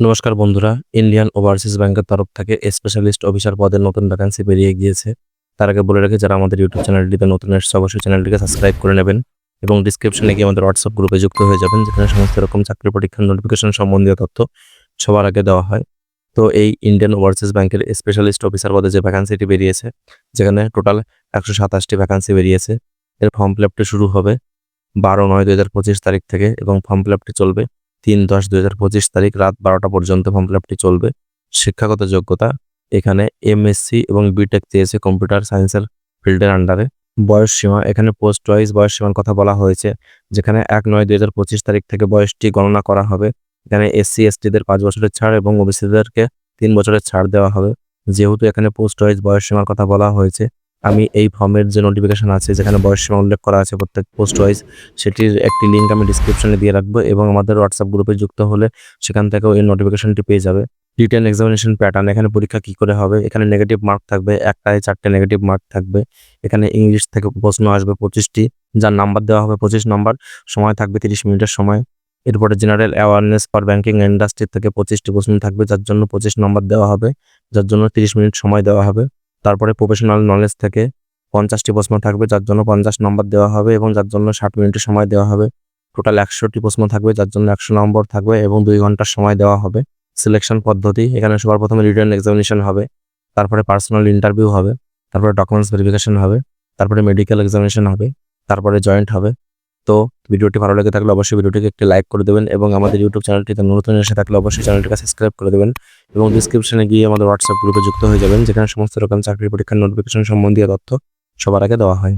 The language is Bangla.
নমস্কার বন্ধুরা ইন্ডিয়ান ওভারসিজ ব্যাংকের তরফ থেকে স্পেশালিস্ট অফিসার পদের নতুন ভ্যাকান্সি বেরিয়ে গিয়েছে। তার আগে বলে রাখি, যারা আমাদের ইউটিউব চ্যানেলটিতে নতুন এসেছে, অবশ্যই চ্যানেলটিকে সাবস্ক্রাইব করে নেবেন এবং ডিসক্রিপশনে গিয়ে আমাদের হোয়াটসঅ্যাপ গ্রুপে যুক্ত হয়ে যাবেন, যেখানে সমস্ত রকম চাকরি পরীক্ষার নোটিফিকেশন সম্বন্ধীয় তথ্য সবার আগে দেওয়া হয়। তো এই ইন্ডিয়ান ওভারসিজ ব্যাংকের স্পেশালিস্ট অফিসার পদে যে ভ্যাকান্সিটি বেরিয়েছে, যেখানে টোটাল একশো সাতাশটি ভ্যাকান্সি বেরিয়েছে। এর ফর্ম ফিল শুরু হবে বারো নয় দুই হাজার পঁচিশ তারিখ থেকে এবং ফর্ম ফিল চলবে তিন দশ দুই হাজার পঁচিশ তারিখ রাত বারোটা পর্যন্ত ফর্ম ফিল আপটি চলবে। শিক্ষাগত যোগ্যতা, এখানে এমএসসি এবং বিটেক চেয়েছে কম্পিউটার সায়েন্সের ফিল্ডের আন্ডারে বয়স সীমা, এখানে পোস্ট ওয়াইজ বয়স সীমার কথা বলা হয়েছে, যেখানে এক নয় দুই হাজার পঁচিশ তারিখ থেকে বয়সটি গণনা করা হবে। এখানে এসসি এসটিদের পাঁচ বছরের ছাড় এবং ওবিসিদেরকে তিন বছরের ছাড় দেওয়া হবে। যেহেতু এখানে পোস্ট ওয়াইজ বয়স সীমার কথা বলা হয়েছে আমি এই ফর্মের যে নোটিফিকেশন আছে, যেখানে বয়স সীমা উল্লেখ করা আছে প্রত্যেক পোস্ট ওয়াইজ সেটির একটি লিঙ্ক আমি ডিসক্রিপশনে দিয়ে রাখব এবং আমাদের হোয়াটসঅ্যাপ গ্রুপে যুক্ত হলে সেখান থেকেও এই নোটিফিকেশনটি পেয়ে যাবে। রিটেন এক্সামিনেশন প্যাটার্ন এখানে পরীক্ষা কি করে হবে? এখানে নেগেটিভ মার্ক থাকবে, একটায় চারটে নেগেটিভ মার্ক থাকবে। এখানে ইংলিশ থেকে প্রশ্ন আসবে পঁচিশটি, যার নাম্বার দেওয়া হবে পঁচিশ নাম্বার সময় থাকবে তিরিশ মিনিটের সময়। এরপরে general awareness for banking industry থেকে পঁচিশটি প্রশ্ন থাকবে, যার জন্য পঁচিশ নম্বর দেওয়া হবে, যার জন্য তিরিশ মিনিট সময় দেওয়া হবে। তারপরে প্রফেশনাল নলেজ থেকে পঞ্চাশটি প্রশ্ন থাকবে, যার জন্য পঞ্চাশ নম্বর দেওয়া হবে এবং যার জন্য ষাট মিনিটের সময় দেওয়া হবে। টোটাল একশোটি প্রশ্ন থাকবে, যার জন্য একশো নম্বর থাকবে এবং দুই ঘণ্টার সময় দেওয়া হবে। সিলেকশন পদ্ধতি, এখানে সবার প্রথমে রিটার্ন এক্সামিনেশন হবে, তারপরে পার্সোনাল ইন্টারভিউ হবে, তারপরে ডকুমেন্টস ভেরিফিকেশন হবে, তারপরে মেডিকেল এক্সামিনেশন হবে, তারপরে জয়েন্ট হবে। তো ভিডিওটি ভালো লেগে থাকলে অবশ্যই ভিডিওটিকে একটি লাইক করে দেবেন এবং আমাদের ইউটিউব চ্যানেলটিতে নতুন এসে থাকলে অবশ্যই চ্যানেলটিকে সাবস্ক্রাইব করে দেবেন এবং ডিসক্রিপশনে গিয়ে আমাদের হোয়াটসঅ্যাপ গ্রুপে যুক্ত হয়ে যাবেন, যেখানে সমস্ত রকম চাকরি পরীক্ষার নোটিফিকেশন সম্বন্ধীয় তথ্য সবার আগে দেওয়া হয়।